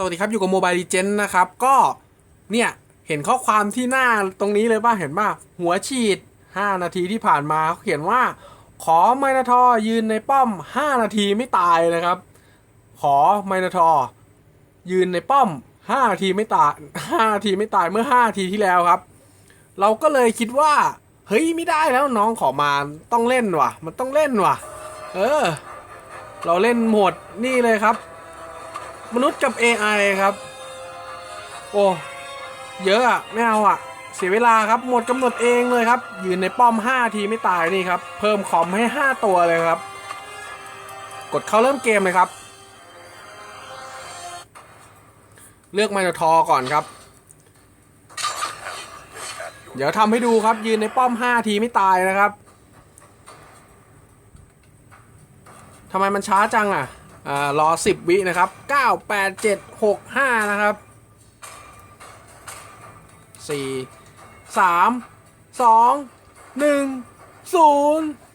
สวัสดีครับอยู่กับโมบายดีเจนนะครับ ก็เนี่ยเห็นข้อความที่หน้าตรงนี้เลยป่ะ เห็นป่ะ หัวฉีด 5 นาทีที่ผ่านมาเขาเขียนว่า ขอไมนาทอยืนในป้อม 5 นาทีไม่ตายนะครับ ขอไมนาทอยืนในป้อม 5 นาทีไม่ตาย5นาทีไม่ตายเมื่อ 5 นาทีที่แล้วครับ เราก็เลยคิดว่า เฮ้ยไม่ได้แล้วน้องขอมาต้องเล่นว่ะ มันต้องเล่นว่ะ เออ เราเล่นโหมดนี่เลยครับ มนุษย์กับ AI ครับ โอ้เยอะอะไม่เอาอะเสียเวลาครับหมดกำหนดเองเลยครับ ยืนในป้อม 5 ทีไม่ตายนี่ครับ เพิ่มคอมให้ 5 ตัวเลยครับ กดเข้าเริ่มเกมเลยครับ เลือกไมโนทอร์ก่อนครับ เดี๋ยวทำให้ดูครับ ยืนในป้อม 5 ทีไม่ตายนะครับทำไมมันช้าจังอะ อ่ารอ 10 วินะครับ 9 8 7 6 5 นะครับ 4 3 2 1 0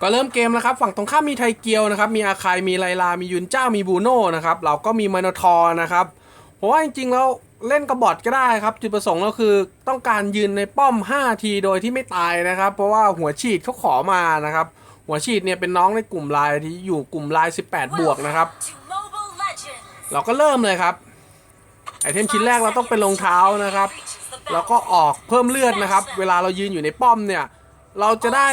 ก็เริ่มเกมแล้วครับ ฝั่งตรงข้ามมีไทเกียวนะครับ มีอาคาย มีไลลา มียุนเจ้า มีบูโน่นะครับ เราก็มีมานทอนะครับ เพราะว่าจริงๆแล้ว เล่นกระบอดก็ได้ครับ จุดประสงค์ก็คือต้องการยืนในป้อม 5 ทีโดยที่ไม่ตายนะครับ เพราะว่าหัวฉีดเขาขอมานะครับ หัวฉีดเนี่ยเป็นน้องในกลุ่มลน์ที่อยู่กลุ่มลน์18 บวกนะครับ เราก็เริ่มเลยครับไอเทมชิ้นแรกเราต้องเป็นรองเท้านะครับแล้วก็ออกเพิ่มเลือดนะครับ เวลาเรายืนอยู่ในป้อมเนี่ย เราจะได้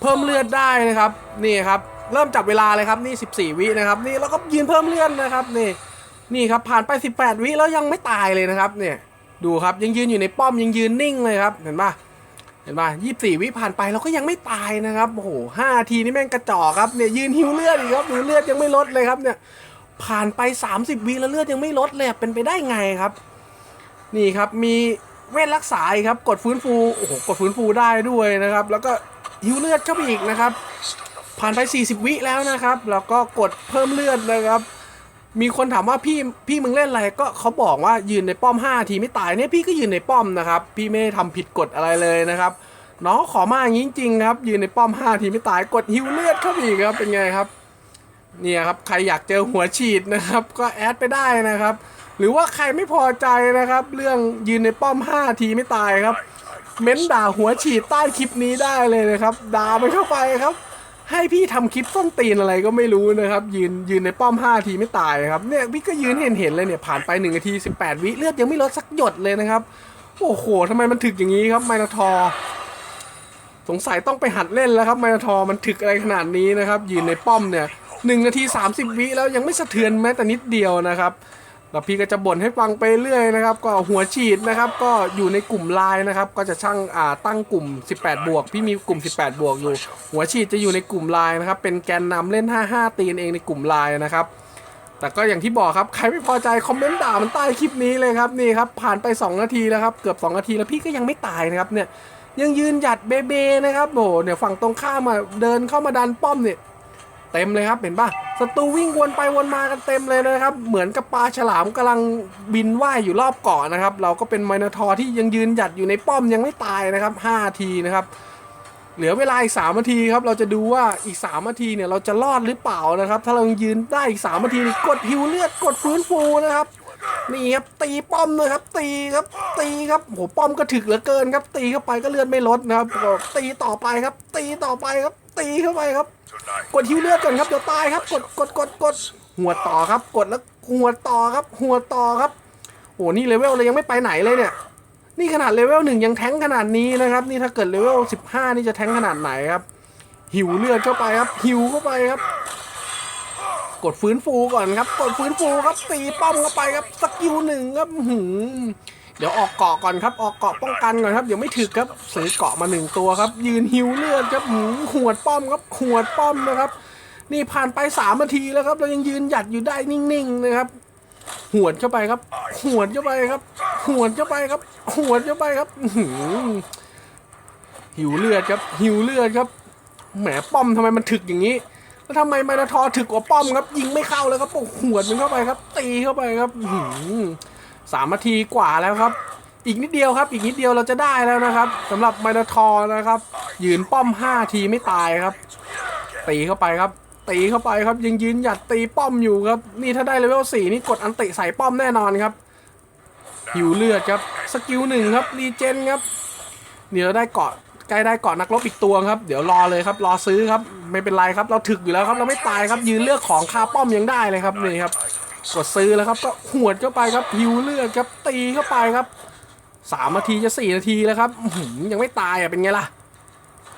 เพิ่มเลือดได้นะครับ นี่ครับ เริ่มจับเวลาเลยครับนี่ 14 วินะครับ นี่เราก็ยืนเพิ่มเลือดนะครับนี่ นี่ครับผ่านไป 18 วิแล้วยังไม่ตายเลยนะครับ เนี่ยดูครับยังยืนอยู่ในป้อมยังยืนนิ่งเลยครับ เห็นปะเห็นปะ24วิผ่านไปเราก็ยังไม่ตายนะครับโอ้โห5ทีนี่แม่งกระจอกครับเนี่ยยืนหิวเลือดอีกครับหิวเลือดยังไม่ลดเลยครับเนี่ยผ่านไป 30วิแล้วเลือดยังไม่ลดเลยเป็นไปได้ไงครับ นี่ครับมีเวทรักษาครับกดฟื้นฟูโอ้โหกดฟื้นฟูได้ด้วยนะครับ แล้วก็ฮิวเลือดเข้าไปอีกนะครับ ผ่านไป 40 วิแล้วนะครับ แล้วก็กดเพิ่มเลือดนะครับ มีคนถามว่าพี่พี่มึงเล่นอะไรก็เขาบอกว่ายืนในป้อม 5 ทีไม่ตายเนี่ยพี่ก็ยืนในป้อมนะครับ พี่ไม่ได้ทำผิดกฎอะไรเลยนะครับน้องขอมาอย่างนี้จริงๆครับ ยืนในป้อม 5 ทีไม่ตายกดฮิวเลือดเข้าไปอีกครับเป็นไงครับเนี่ยครับใครอยากเจอหัวฉีดนะครับ ก็แอดไปได้นะครับ หรือว่าใครไม่พอใจนะครับ เรื่องยืนในป้อม 5 ทีไม่ตายครับ เม้นด่าหัวฉีดใต้คลิปนี้ได้เลยนะครับด่ามันเข้าไปครับ ให้พี่ทำคลิปส้นตีนอะไรก็ไม่รู้นะครับ ยืนยืนในป้อม5ทีไม่ตายครับเนี่ยพี่ก็ยืนเห็นเห็นเลยเนี่ยผ่านไป1นาที18 วิเลือดยังไม่ลดสักหยดเลยนะครับ โอ้โหทำไมมันถึกอย่างนี้ครับไมนาทอร์สงสัยต้องไปหัดเล่นแล้วครับไมนาทอร์มันถึกอะไรขนาดนี้นะครับ ยืนในป้อมเนี่ยหนึ่งนาที 30 วิแล้วยังไม่สะเทือนแม้แต่นิดเดียวนะครับ แล้วพี่ก็จะบ่นให้ฟังไปเรื่อยนะครับ ก็หัวฉีดนะครับ ก็อยู่ในกลุ่มไลน์นะครับ ก็จะช่างอ่าตั้งกลุ่ม 18 บวก พี่มีกลุ่ม 18 บวกอยู่ หัวฉีดจะอยู่ในกลุ่มไลน์นะครับ เป็นแกนนำเล่น 55 ตีนเองในกลุ่มไลน์นะครับ แต่ก็อย่างที่บอกครับ ใครไม่พอใจคอมเมนต์ด่ามันใต้คลิปนี้เลยครับ นี่ครับ ผ่านไป 2 นาทีแล้วครับ เกือบ 2 นาทีแล้วพี่ก็ยังไม่ตายนะครับ เนี่ย ยังยืนหยัดเบเบนะครับโอ้โหเนี่ยฝั่งตรงข้ามมาเดินเข้ามาดันป้อมเนี่ย เต็มเลยครับเห็นปะศัตรูวิ่งวนไปวนมากันเต็มเลยนะครับ เหมือนกับปลาฉลามกำลังบินว่ายอยู่รอบเกาะนะครับ เราก็เป็นไมนาทอร์ที่ยังยืนหยัดอยู่ในป้อมยังไม่ตายนะครับ5ทีนะครับเหลือเวลาอีก3นาทีครับ เราจะดูว่าอีก3นาทีเนี่ยเราจะรอดหรือเปล่านะครับ ถ้าเรายืนได้อีก3นาทีนี่กดฮิวเลือดกดฟื้นฟูนะครับนี่ครับตีป้อมเลยครับตีครับตีครับโหป้อมก็ถึกเหลือเกินครับ ตีเข้าไปก็เลือดไม่ลดนะครับตีต่อไปครับ ตีต่อไปครับ ตีเข้าไปครับ กดฮิวเลือดก่อนครับเดี๋ยวตายครับกดกดกดกดหัวต่อครับ กดแล้วหัวต่อครับ หัวต่อครับโอ้นี่เลเวลเลยยังไม่ไปไหนเลยเนี่ย นี่ขนาดเลเวลหนึ่งยังแท้งขนาดนี้นะครับ นี่ถ้าเกิดเลเวลสิบห้านี่จะแท้งขนาดไหนครับ หิวเลือดเข้าไปครับ หิวเข้าไปครับ กดฟื้นฟูก่อนครับ กดฟื้นฟูครับตีป้อมเข้าไปครับสกิลหนึ่งครับหือ เดี๋ยวออกเกาะก่อนครับ ออกเกาะป้องกันก่อนครับเดี๋ยวไม่ถึกครับซื้อเกาะมาหนึ่งตัวครับ ยืนหิวเลือดครับหืมขวดป้อมครับขวดป้อมนะครับ นี่ผ่านไปสามนาทีแล้วครับ เรายังยืนหยัดอยู่ได้นิ่งๆนะครับหวดเข้าไปครับหวดเข้าไปครับหวดเข้าไปครับหวดเข้าไปครับหืหิวเลือดครับ หิวเลือดครับแหมป้อมทำไมมันถึกอย่างนี้แล้วทำไมไมนาทอถึกกว่าป้อมครับ ยิงไม่เข้าเลยครับปกหวดมันเข้าไปครับ ตีเข้าไปครับหื สามนาทีกว่าแล้วครับ อีกนิดเดียวครับ อีกนิดเดียวเราจะได้แล้วนะครับสำหรับไมนาทอร์นะครับ ยืนป้อม 5 ทีไม่ตายครับ ตีเข้าไปครับ ตีเข้าไปครับยังยืนหยัดตีป้อมอยู่ครับ นี่ถ้าได้เลเวล4นี่กดอันติใส่ป้อมแน่นอนครับหิวเลือดครับสกิลหนึ่งครับรีเจนครับเดี๋ยวได้เกาะใกล้ได้เกาะนักรบอีกตัวครับ เดี๋ยวรอเลยครับ รอซื้อครับ ไม่เป็นไรครับ เราถึกอยู่แล้วครับ เราไม่ตายครับ ยืนเลือกของคาป้อมยังได้เลยครับนี่ครับ กดซื้อแล้วครับก็หวดเข้าไปครับหิวเลือดครับตีเข้าไปครับสามนาทีจะสี่นาทีแล้วครับยังไม่ตายอะเป็นไงล่ะ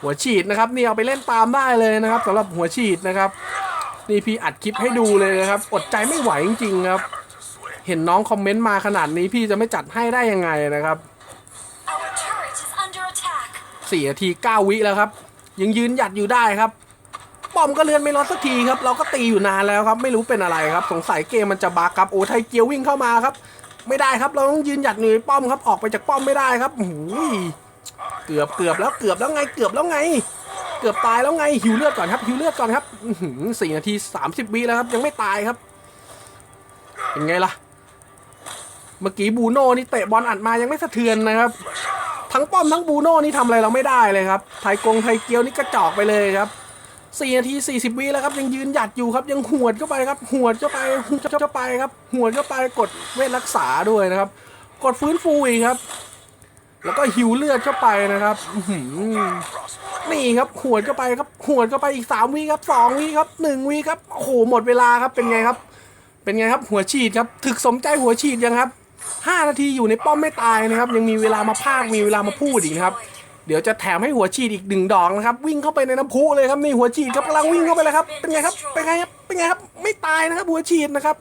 หัวฉีดนะครับนี่เอาไปเล่นตามได้เลยนะครับสำหรับหัวฉีดนะครับ นี่พี่อัดคลิปให้ดูเลยนะครับ อดใจไม่ไหวจริงๆครับ เห็นน้องคอมเมนต์มาขนาดนี้พี่จะไม่จัดให้ได้ยังไงนะครับสี่นาทีเก้าวิแล้วครับ ยังยืนหยัดอยู่ได้ครับ ป้อมก็เลื่อนไม่ลดสักทีครับ เราก็ตีอยู่นานแล้วครับ ไม่รู้เป็นอะไรครับ สงสัยเกมมันจะบั๊กครับ โอ้ไทยเกียววิ่งเข้ามาครับ ไม่ได้ครับ เราต้องยืนหยัดอยู่ในป้อมครับ ออกไปจากป้อมไม่ได้ครับโอ้โหเกือบเกือบแล้วเกือบแล้วไงเกือบแล้วไง เกือบตายแล้วไงหิวเลือดก่อนครับหิวเลือดก่อนครับสี่นาทีสามสิบวิแล้วครับ ยังไม่ตายครับ เป็นไงล่ะ เมื่อกี้บูโน่นี่เตะบอลอัดมายังไม่สะเทือนนะครับทั้งป้อมทั้งบูโน่นี่ทำอะไรเราไม่ได้เลยครับ ไทยกงไทยเกียวนี่กระจอกไปเลยครับ 4นาที40วิแล้วครับยังยืนหยัดอยู่ครับยังหวดเข้าไปครับหวดเข้าไปหวดเข้าไปครับหวดเข้าไปกดเวทรักษาด้วยนะครับ กดฟื้นฟูอีกครับ แล้วก็หิวเลือดเข้าไปนะครับนี่ครับหวดเข้าไปครับหวดเข้าไปอีก3วิครับ2วิครับ1วิครับโอ้โหหมดเวลาครับเป็นไงครับ เป็นไงครับหัวฉีดครับถึกสมใจหัวฉีดยังครับ5นาทีอยู่ในป้อมไม่ตายนะครับ ยังมีเวลามาพากมีเวลามาพูดอีกนะครับ เดี๋ยวจะแถมให้หัวฉีดอีกหนึ่งดอกนะครับ วิ่งเข้าไปในน้ำพุเลยครับนี่หัวฉีดครับกำลังวิ่งเข้าไปเลยครับเป็นไงครับเป็นไงครับเป็นไงครับไม่ตายนะครับ หัวฉีดนะครับ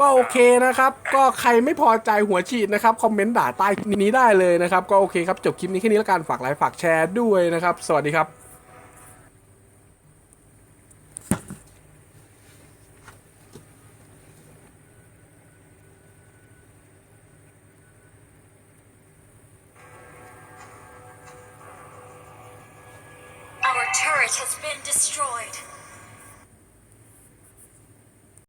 ก็โอเคนะครับ ก็ใครไม่พอใจหัวฉีดนะครับคอมเมนต์ด่าใต้คลิปนี้ได้เลยนะครับ ก็โอเคครับจบคลิปนี้แค่นี้แล้วกันฝากไลค์ฝากแชร์ด้วยนะครับ สวัสดีครับ turret has been destroyed.